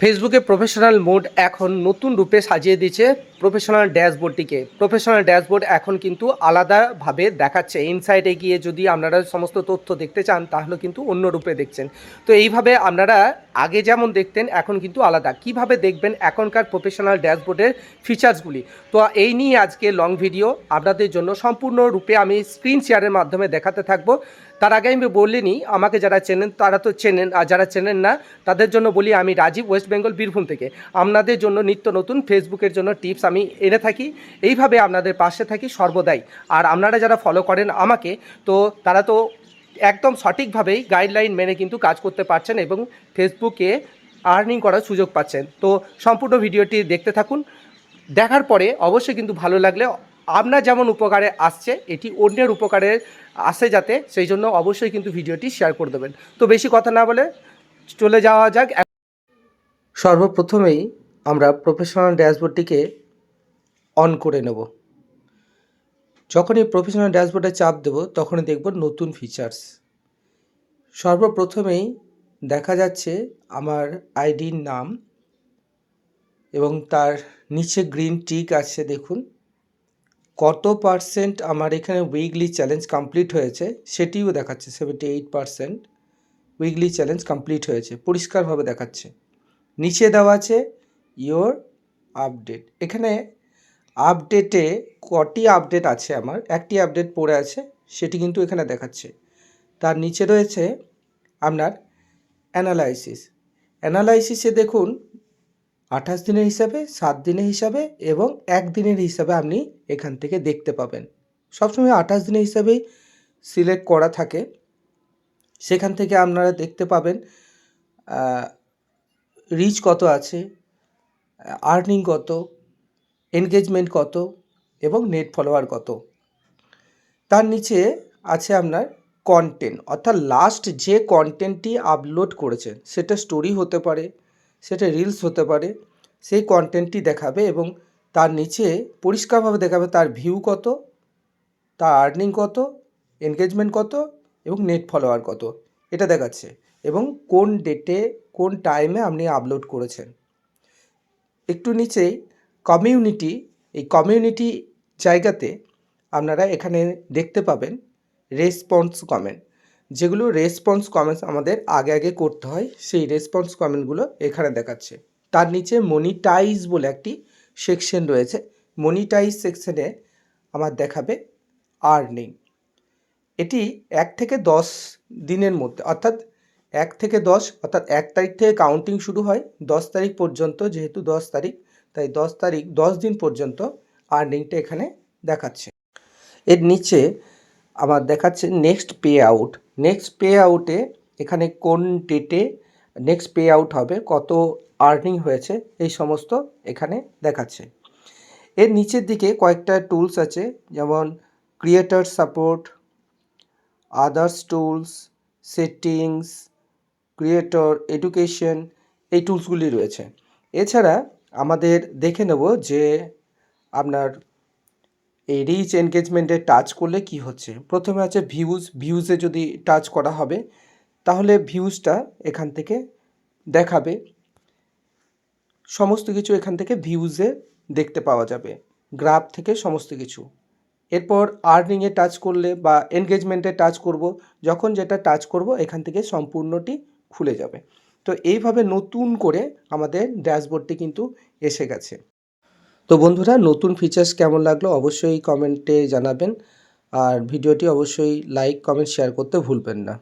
ফেসবুকে professional mode এখন নতুন রূপে সাজিয়ে দিচ্ছে প্রফেশনাল ড্যাশবোর্ডটিকে প্রফেশনাল ড্যাশবোর্ড এখন কিন্তু আলাদাভাবে দেখাচ্ছে। ইনসাইটে গিয়ে যদি আপনারা সমস্ত তথ্য দেখতে চান, তাহলে কিন্তু অন্য রূপে দেখছেন। তো এইভাবে আপনারা আগে যেমন দেখতেন, এখন কিন্তু আলাদা। কীভাবে দেখবেন এখনকার প্রফেশনাল ড্যাশবোর্ডের ফিচার্সগুলি তো এই নিয়ে আজকে লং ভিডিও আপনাদের জন্য সম্পূর্ণ রূপে আমি স্ক্রিন শেয়ারের মাধ্যমে দেখাতে থাকব। তার আগে আমি বলিনি, আমাকে যারা চেনেন তারা তো চেনেন, আর যারা চেনেন না, তাদের জন্য বলি আমি রাজীব ওয়েস্ট বেঙ্গল বীরভূম থেকে। আপনাদের জন্য নিত্য নতুন ফেসবুকের জন্য টিপস আমি এনে থাকি। এইভাবে আপনাদের পাশে থাকি সর্বদাই। আর আপনারা যারা ফলো করেন আমাকে, তো তারা তো একদম সঠিকভাবেই গাইডলাইন মেনে কিন্তু কাজ করতে পারছেন এবং ফেসবুকে আর্নিং করার সুযোগ পাচ্ছেন। তো সম্পূর্ণ ভিডিওটি দেখতে থাকুন। দেখার পরে অবশ্যই কিন্তু ভালো লাগলে আপনার যেমন উপকারে আসছে, এটি অন্যের উপকারে আসে যাতে, সেই জন্য অবশ্যই কিন্তু ভিডিওটি শেয়ার করে দেবেন। তো বেশি কথা না বলে চলে যাওয়া যাক। সর্বপ্রথমেই আমরা প্রফেশনাল ড্যাশবোর্ডটিকে অন করে নেব। যখনই প্রফেশনাল ড্যাশবোর্ডে চাপ দেব, তখনই দেখব নতুন ফিচার্স সর্বপ্রথমেই দেখা যাচ্ছে আমার আইডির নাম এবং তার নিচে গ্রিন টিক আছে, দেখুন। কত পার্সেন্ট আমার এখানে উইকলি চ্যালেঞ্জ কমপ্লিট হয়েছে সেটিও দেখাচ্ছে seventy eight percent weekly challenge complete হয়েছে, পরিষ্কারভাবে দেখাচ্ছে। নিচে দেওয়া আছে ইয়োর আপডেট এখানে আপডেটে কটি আপডেট আছে আমার? একটি আপডেট পড়ে আছে, সেটি কিন্তু এখানে দেখাচ্ছে। তার নিচে রয়েছে আপনার অ্যানালাইসিস অ্যানালাইসিসে দেখুন আঠাশ দিনের হিসাবে, সাত দিনের হিসাবে এবং এক দিনের হিসাবে আপনি এখান থেকে দেখতে পাবেন। সবসময় আঠাশ দিনের হিসাবেই সিলেক্ট করা থাকে। সেখান থেকে আপনারা দেখতে পাবেন রিচ কত আছে আর্নিং কত এনগেজমেন্ট কত এবং নেট ফলোয়ার কত। তার নিচে আছে আপনার কন্টেন্ট অর্থাৎ লাস্ট যে কন্টেন্টটি আপলোড করেছেন, সেটা স্টোরি হতে পারে। সেটা রিলস হতে পারে, সেই কন্টেন্টটি দেখাবে এবং তার নিচে পরিষ্কারভাবে দেখাবে তার ভিউ কত, তার আর্নিং কত এনগেজমেন্ট কত এবং নেট ফলোয়ার কত। এটা দেখাচ্ছে এবং কোন ডেটে কোন টাইমে আপনি আপলোড করেছেন। একটু নিচেই কমিউনিটি এই কমিউনিটি জায়গাতে আপনারা এখানে দেখতে পাবেন রেসপন্স কমেন্ট যেগুলো রেসপন্স কমেন্টস আমাদের আগে আগে করতে হয়, সেই রেসপন্স কমেন্টগুলো এখানে দেখাচ্ছে। তার নিচে মনিটাইজ বলে একটি সেকশন রয়েছে। মনিটাইজ সেকশনে আমার দেখাবে আর্নিং এটি এক থেকে দশ দিনের মধ্যে, অর্থাৎ এক থেকে দশ, অর্থাৎ এক তারিখ থেকে কাউন্টিং শুরু হয়, দশ তারিখ পর্যন্ত, যেহেতু দশ তারিখ, তাই দশ তারিখ, দশ দিন পর্যন্ত আর্নিংটা এখানে দেখাচ্ছে। এর নিচে আমার দেখাচ্ছে next pay out next pay আউটে এখানে কোন ডেটে নেক্সট পে আউট হবে, কত আর্নিং হয়েছে, এই সমস্ত এখানে দেখাচ্ছে। এর নিচের দিকে কয়েকটা টুলস আছে, যেমন creator support others tools settings creator education এই টুলসগুলি রয়েছে। এছাড়া আমাদের দেখে নেব যে আপনার এই রিচ এনগেজমেন্টে টাচ করলে কি হচ্ছে? প্রথমে আছে ভিউজ ভিউজে যদি টাচ করা হবে, তাহলে ভিউজটা এখান থেকে দেখাবে। সমস্ত কিছু এখান থেকে ভিউজে দেখতে পাওয়া যাবে। গ্রাফ থেকে সমস্ত কিছু। এরপর আর্নিংয়ে টাচ করলে বা এনগেজমেন্টে টাচ করব, যখন যেটা টাচ করব, এখান থেকে সম্পূর্ণটি খুলে যাবে। তো এইভাবে নতুন করে আমাদের ড্যাশবোর্ডটি কিন্তু এসে গেছে। তো বন্ধুরা, নতুন ফিচার্স কেমন লাগল অবশ্যই কমেন্টে জানাবেন। আর ভিডিওটি অবশ্যই লাইক কমেন্ট শেয়ার করতে ভুলবেন না।